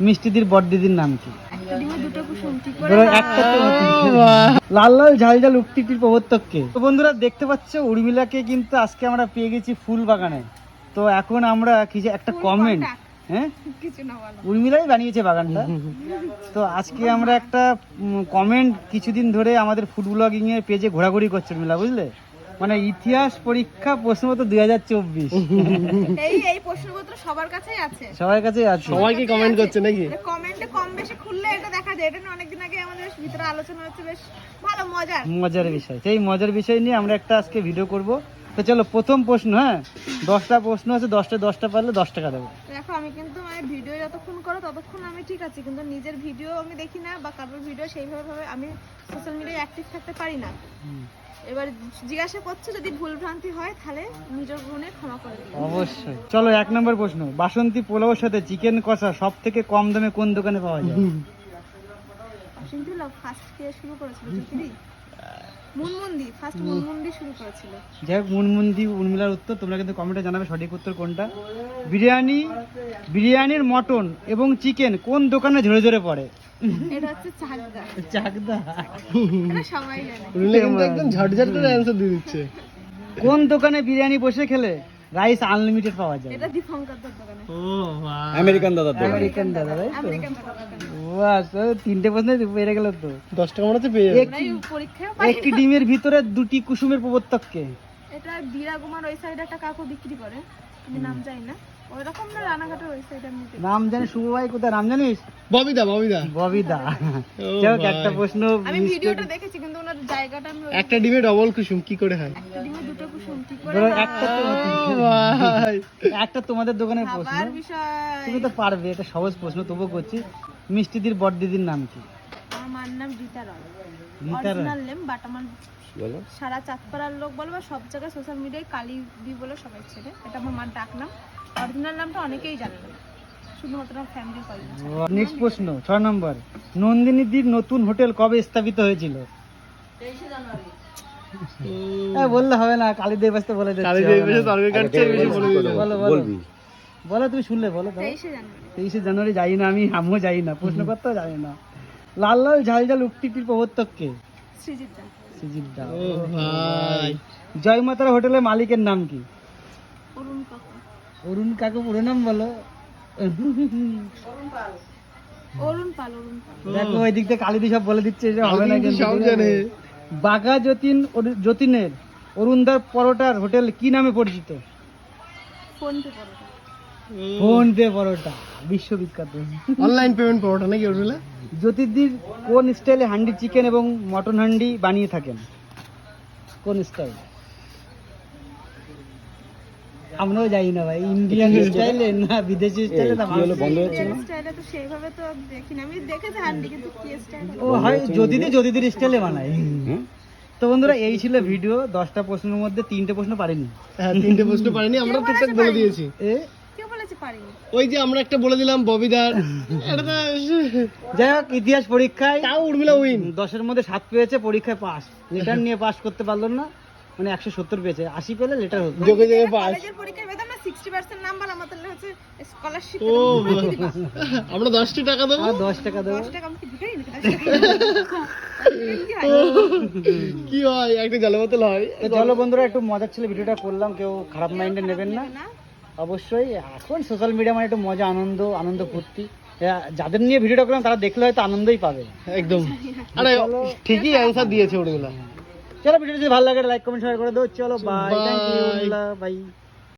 মিষ্টিদির বড়দিদির নাম কি? লাল লাল ঝাল ঝাল উক্তিটির প্রবর্তককে তো বন্ধুরা দেখতে পাচ্ছ উর্মিলাকে কিন্তু আজকে আমরা পেয়ে গেছি ফুল বাগানে তো এখন আমরা কি যে একটা কমেন্ট হ্যাঁ? উর্মিলাই বানিয়েছে বাগানটা। তো আজকে আমরা একটা কমেন্ট কিছুদিন ধরে আমাদের ফুড ব্লগিং এর পেজে ঘোরাঘুরি করছে উর্মিলা বুঝলে? মানে ইতিহাস পরীক্ষা প্রশ্নপত্র দুই হাজার চব্বিশ। এই এই প্রশ্নপত্র সবার কাছেই আছে। সবার কাছে আছে। সবাইকে কমেন্ট করছে নাকি? কমেন্টে কম বেশি খুললে এটা দেখা যায়। এটা অনেকদিন আগে আমাদের ভিতরে আলোচনা হচ্ছে বেশ ভালো মজার। মজার বিষয়। সেই মজার বিষয় নিয়ে আমরা একটা আজকে ভিডিও করব। তো চলো প্রথম প্রশ্ন হ্যাঁ? দশটা প্রশ্ন আছে দশটা দশটা পারলে দশ টাকা দেবো। দেখো আমি কিন্তু মানে ভিডিও যতক্ষণ করো ততক্ষণ আমি ঠিক আছি কিন্তু নিজের ভিডিও আমি দেখি না বা কারোর ভিডিও সেইভাবে আমি সোশ্যাল মিডিয়ায় অ্যাক্টিভ থাকতে পারি না। এবার জিজ্ঞাসা করছ যদি ভুল ভ্রান্তি হয় তাহলে নিজের গুণে ক্ষমা করে অবশ্যই। চলো এক নম্বর প্রশ্ন। বাসন্তী পোলাওর সাথে চিকেন কষা সব থেকে কম দামে কোন দোকানে পাওয়া যায়? কিন্তু ফার্স্ট কে শুরু করেছিল মুনমুন্দি ফার্স্ট মুনমুন্দি শুরু করেছিল। যাই হোক মুনমুন্দি উর্মিলার উত্তর তোমরা কিন্তু কমেন্টে জানাবে সঠিক উত্তর কোনটা। বিরিয়ানি বিরিয়ানির মটন এবং চিকেন কোন দোকানে ঝরে ঝরে পড়ে? এটা হচ্ছে চাকদা। চাকদা। এটা সবাই জানে। উর্মিলা কিন্তু একদম ঝটঝট করে অ্যান্সার দিয়ে দিচ্ছে। কোন দোকানে বিরিয়ানি বসে খেলে? রাইস আনলিমিটেড পাওয়া যায়। এটা দীপঙ্কর দোকানে। ও ভাই আমেরিকান দাদার দোকান। আমেরিকান দাদা তাই তো? আমেরিকান বাহ, তো তিনটে প্রশ্ন পেরে গেল তো। দশ টাকা মনে হচ্ছে পেয়ে যাবে। একটি ডিমের ভিতরে দুটি কুসুমের প্রবর্তককে। এটা বিরাগুমার ওই সাইডে একটা কাকু বিক্রি করে। আমি নাম জানি না। ওই না রানাঘাটের ওই সাইডে আমি নাম জানিস শুভ ভাই কোথায়? নাম জানিস? ববিদা ববিদা। ববিদা। যাই হোক একটা প্রশ্ন আমি miss ভিডিওটা করে- দেখেছি কিন্তু ওনার জায়গাটা আমি ওই- একটা ডিমে ডবল কুসুম কি করে হয়? একটা ডিমে দুটো কুসুম ঠিক করে ধরো একটা তো ভাই। একটা তোমাদের দোকানের প্রশ্ন। খাবার বিষয়। তুমি তো পারবে এটা সহজ প্রশ্ন তবুও করছি। মিষ্টিদির বড়দিদির নাম কি? আমার নাম Rita Roy. Original name but আমার বলো। সারা চাঁদপাড়ার লোক বলে বা সব জায়গায় সোশ্যাল মিডিয়ায় কালী দি বলে সবাই ছেড়ে এটা আমার মার ডাক নাম। অরিজিনাল নামটা অনেকেই জানে না। শুধুমাত্র ফ্যামিলি কলেজ নেক্সট প্রশ্ন ছয় নম্বর। নন্দিনীদির নতুন হোটেল কবে স্থাপিত হয়েছিল? হ্যাঁ বললে হবে না কালীদের বাস্তে বলে বলে বলবি। তুমি শুনলে বলো। তেইশে জানুয়ারি। তেইশে জানুয়ারি যাই না আমি আমিও যাই না। প্রশ্ন করতেও যাই না। লাল লাল ঝাল ঝাল উক্তিটির প্রবর্তককে সৃজিত দা। সুজিত দা। ও ভাই। জয় মাতারা হোটেলের মালিকের নাম কি? অরুণ কাকু। অরুণ কাকু পুরো নাম বলো। অরুণ পাল অরুণ পাল। দেখো ওই দিক থেকে কালিদি সব বলে দিচ্ছে যে হবে না কালী কিন্তু সব জানে। বাঘা যতীন যতীনের অরুণদার পরোটার হোটেল কি নামে পরিচিত? ফোন পে পরোটা বিশ্ববিখ্যাত। অনলাইন পেমেন্ট পরোটা নাকি উর্মিলা জ্যোতির্দির কোন স্টাইলে হান্ডি চিকেন এবং মটন হান্ডি বানিয়ে থাকেন? কোন স্টাইল? আমরাও যাই না ভাই ইন্ডিয়ান স্টাইলে না বিদেশি স্টাইলে না হলো বন্ধ হচ্ছে না? স্টাইলে তো সেইভাবে তো দেখিনি। আমি দেখেছি হান্ডি কিন্তু কি স্টাইল? ও হয় জ্যোতিদি জ্যোতিদির স্টাইলে বানাই তো বন্ধুরা এই ছিল ভিডিও। দশটা প্রশ্নের মধ্যে তিনটে প্রশ্ন পারিনি। হ্যাঁ তিনটে প্রশ্ন পারিনি আমরা টুকটাক বলে দিয়েছি। পারিনি। ওই যে আমরা একটা বলে দিলাম ববিদার। যাই হোক ইতিহাস পরীক্ষায় তাও উর্মিলা উইন। দশের মধ্যে সাত পেয়েছে পরীক্ষায় পাস লেটার নিয়ে পাস করতে পারল না মানে একশো সত্তর পেয়েছে। আশি পেলে লেটার হতো। যোগে যোগে পাস পরীক্ষায় পেতাম না সিক্সটি পার্সেন্ট নাম্বার আমাদের হচ্ছে স্কলারশিপ ও আমরা দশটি টাকা দেবো? দশ টাকা দেবো। দশ টাকা আমাকে কি হয়? একটা জল বোতল হয় চলো বন্ধুরা একটু মজার ছিল ভিডিওটা করলাম কেউ খারাপ মাইন্ডে নেবেন না। অবশ্যই এখন সোশ্যাল মিডিয়া মানে একটু মজা আনন্দ আনন্দ ফুর্তি। যাদের নিয়ে ভিডিওটা করলাম তারা দেখলে হয়তো আনন্দই পাবে। একদম। আরে ঠিকই অ্যান্সার দিয়েছে ওগুলো। চলো ভিডিওটা যদি ভালো লাগে লাইক কমেন্ট শেয়ার করে দেবো চলো বাই. Thank you by